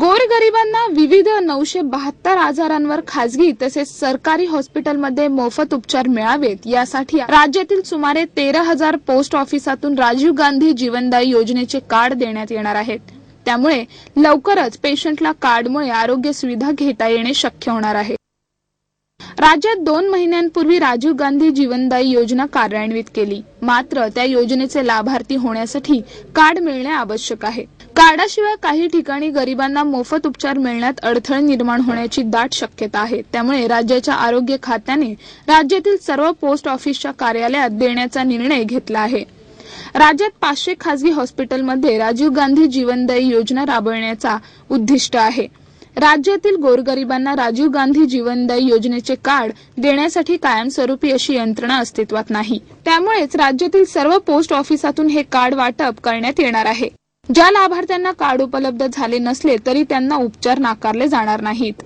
गोरगरिबांना विविध नऊशे बहात्तर आजारांवर खासगी तसेच सरकारी हॉस्पिटलमध्ये मोफत उपचार मिळावेत. यासाठी राज्यातील सुमारे तेरा हजार पोस्ट ऑफिसातून राजीव गांधी जीवनदायी योजनेचे कार्ड देण्यात येणार आहेत. त्यामुळे लवकरच पेशंटला कार्डमुळे आरोग्य सुविधा घेता येणे शक्य होणार आहे. राज्यात दोन महिन्यांपूर्वी राजीव गांधी जीवनदायी योजना कार्यान्वित केली. मात्र त्या योजनेचे लाभार्थी होण्यासाठी कार्ड मिळणे आवश्यक आहे. कार्डाशिवाय काही ठिकाणी गरिबांना मोफत उपचार मिळण्यात अडथळे निर्माण होण्याची दाट शक्यता आहे. त्यामुळे राज्याच्या आरोग्य खात्याने राज्यातील सर्व पोस्ट ऑफिसच्या कार्यालयात देण्याचा निर्णय घेतला आहे. राज्यात पाचशे खासगी हॉस्पिटलमध्ये राजीव गांधी जीवनदायी योजना राबवण्याचा उद्दिष्ट आहे. राज्यातील गोरगरिबांना राजीव गांधी जीवनदायी योजनेचे कार्ड देण्यासाठी कायमस्वरूपी अशी यंत्रणा अस्तित्वात नाही. त्यामुळेच राज्यातील सर्व पोस्ट ऑफिसातून हे कार्ड वाटप करण्यात येणार आहे. ज्या लाभार्थ्यांना कार्ड उपलब्ध झाले नसले तरी त्यांना उपचार नाकारले जाणार नाहीत.